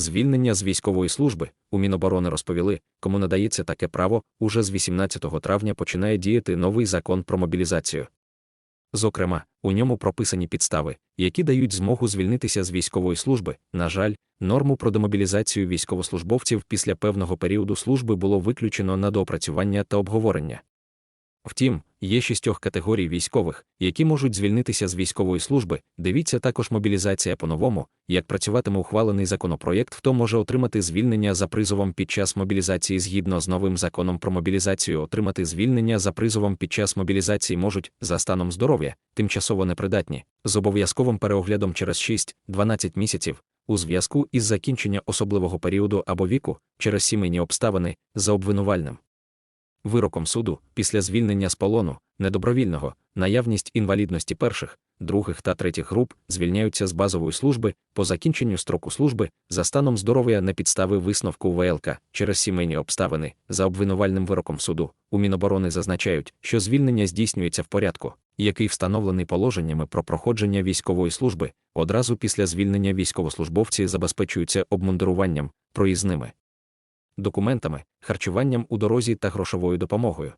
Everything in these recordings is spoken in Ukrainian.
Звільнення з військової служби у Міноборони розповіли, кому надається таке право, уже з 18 травня починає діяти новий закон про мобілізацію. Зокрема, у ньому прописані підстави, які дають змогу звільнитися з військової служби. На жаль, норму про демобілізацію військовослужбовців після певного періоду служби було виключено на доопрацювання та обговорення. Втім, є шістьох категорій військових, які можуть звільнитися з військової служби. Дивіться також мобілізація по-новому, як працюватиме ухвалений законопроєкт, хто може отримати звільнення за призовом під час мобілізації згідно з новим законом про мобілізацію, отримати звільнення за призовом під час мобілізації можуть за станом здоров'я, тимчасово непридатні, з обов'язковим переоглядом через 6-12 місяців. У зв'язку із закінчення особливого періоду або віку через сімейні обставини за обвинувальним вироком суду після звільнення з полону, недобровільного, наявність інвалідності перших, других та третіх груп звільняються з базової служби по закінченню строку служби за станом здоров'я на підстави висновку ВЛК через сімейні обставини за обвинувальним вироком суду. У Міноборони зазначають, що звільнення здійснюється в порядку, який встановлений положеннями про проходження військової служби. Одразу після звільнення військовослужбовці забезпечуються обмундируванням, проїзними документами, харчуванням у дорозі та грошовою допомогою.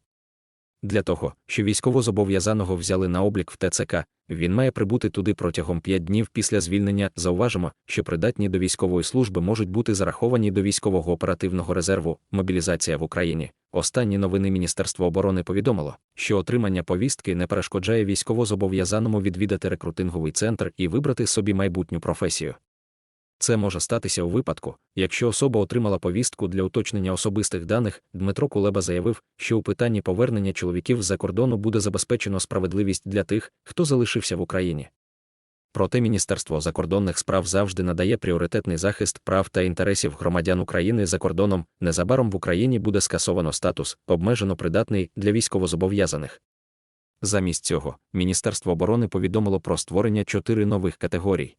Для того, що військовозобов'язаного взяли на облік в ТЦК, він має прибути туди протягом 5 днів після звільнення. Зауважимо, що придатні до військової служби можуть бути зараховані до військового оперативного резерву, мобілізація в Україні. Останні новини Міністерства оборони повідомило, що отримання повістки не перешкоджає військовозобов'язаному відвідати рекрутинговий центр і вибрати собі майбутню професію. Це може статися у випадку, якщо особа отримала повістку для уточнення особистих даних. Дмитро Кулеба заявив, що у питанні повернення чоловіків з-за кордону буде забезпечено справедливість для тих, хто залишився в Україні. Проте Міністерство закордонних справ завжди надає пріоритетний захист прав та інтересів громадян України за кордоном. Незабаром в Україні буде скасовано статус, обмежено придатний для військовозобов'язаних. Замість цього, Міністерство оборони повідомило про створення чотири нових категорій.